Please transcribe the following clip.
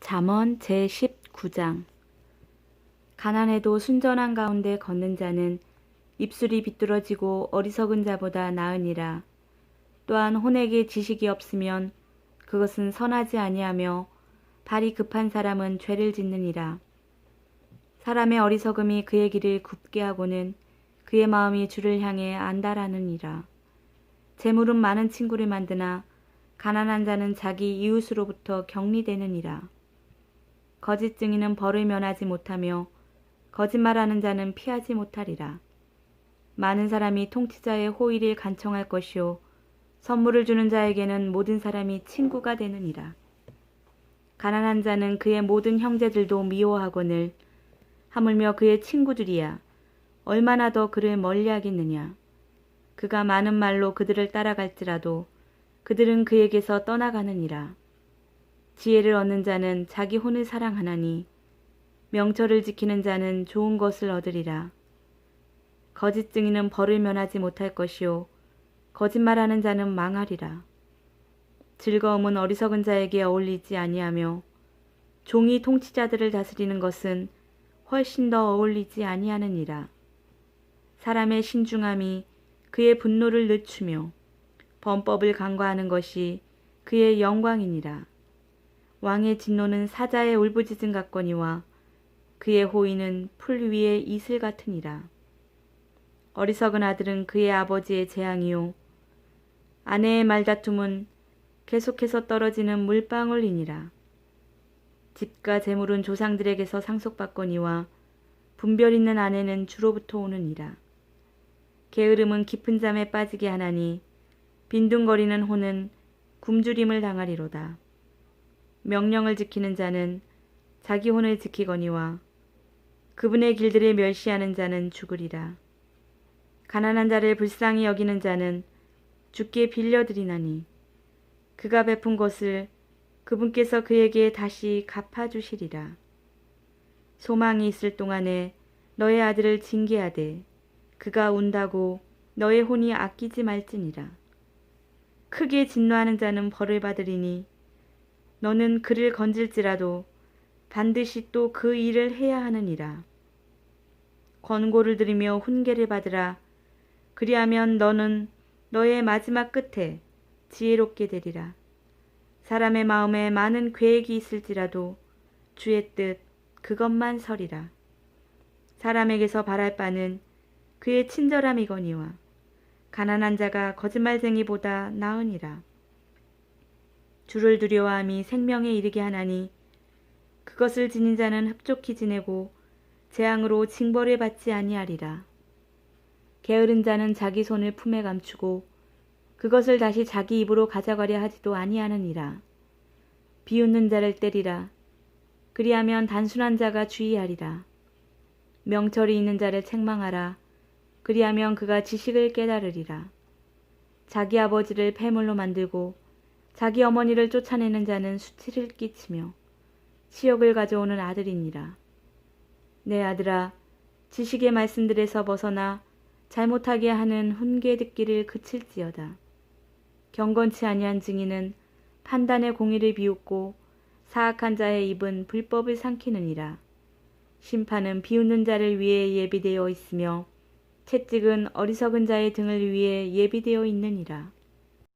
잠언 제19장 가난해도 순전한 가운데 걷는 자는 입술이 비뚤어지고 어리석은 자보다 나으니라. 또한 혼에게 지식이 없으면 그것은 선하지 아니하며 발이 급한 사람은 죄를 짓느니라. 사람의 어리석음이 그의 길을 굽게 하고는 그의 마음이 주를 향해 안달하느니라. 재물은 많은 친구를 만드나 가난한 자는 자기 이웃으로부터 격리되느니라. 거짓 증인은 벌을 면하지 못하며 거짓말하는 자는 피하지 못하리라. 많은 사람이 통치자의 호의를 간청할 것이요 선물을 주는 자에게는 모든 사람이 친구가 되느니라. 가난한 자는 그의 모든 형제들도 미워하거늘 하물며 그의 친구들이야 얼마나 더 그를 멀리하겠느냐. 그가 많은 말로 그들을 따라갈지라도 그들은 그에게서 떠나가느니라. 지혜를 얻는 자는 자기 혼을 사랑하나니 명철을 지키는 자는 좋은 것을 얻으리라. 거짓 증인은 벌을 면하지 못할 것이요 거짓말하는 자는 망하리라. 즐거움은 어리석은 자에게 어울리지 아니하며 종이 통치자들을 다스리는 것은 훨씬 더 어울리지 아니하느니라. 사람의 신중함이 그의 분노를 늦추며 범법을 간과하는 것이 그의 영광이니라. 왕의 진노는 사자의 울부짖음 같거니와 그의 호의는 풀 위의 이슬 같으니라. 어리석은 아들은 그의 아버지의 재앙이요. 아내의 말다툼은 계속해서 떨어지는 물방울이니라. 집과 재물은 조상들에게서 상속받거니와 분별 있는 아내는 주로부터 오느니라. 게으름은 깊은 잠에 빠지게 하나니 빈둥거리는 혼은 굶주림을 당하리로다. 명령을 지키는 자는 자기 혼을 지키거니와 그분의 길들을 멸시하는 자는 죽으리라. 가난한 자를 불쌍히 여기는 자는 주께 빌려드리나니 그가 베푼 것을 그분께서 그에게 다시 갚아주시리라. 소망이 있을 동안에 너의 아들을 징계하되 그가 운다고 너의 혼이 아끼지 말지니라. 크게 진노하는 자는 벌을 받으리니 너는 그를 건질지라도 반드시 또 그 일을 해야 하느니라. 권고를 들으며 훈계를 받으라. 그리하면 너는 너의 마지막 끝에 지혜롭게 되리라. 사람의 마음에 많은 계획이 있을지라도 주의 뜻 그것만 서리라. 사람에게서 바랄 바는 그의 친절함이거니와 가난한 자가 거짓말쟁이보다 나으니라. 주를 두려워함이 생명에 이르게 하나니 그것을 지닌 자는 흡족히 지내고 재앙으로 징벌을 받지 아니하리라. 게으른 자는 자기 손을 품에 감추고 그것을 다시 자기 입으로 가져가려 하지도 아니하느니라. 비웃는 자를 때리라. 그리하면 단순한 자가 주의하리라. 명철이 있는 자를 책망하라. 그리하면 그가 지식을 깨달으리라. 자기 아버지를 폐물로 만들고 자기 어머니를 쫓아내는 자는 수치를 끼치며 치욕을 가져오는 아들이니라. 내 아들아, 지식의 말씀들에서 벗어나 잘못하게 하는 훈계 듣기를 그칠지어다. 경건치 아니한 증인은 판단의 공의를 비웃고 사악한 자의 입은 불법을 삼키느니라. 심판은 비웃는 자를 위해 예비되어 있으며 채찍은 어리석은 자의 등을 위해 예비되어 있느니라.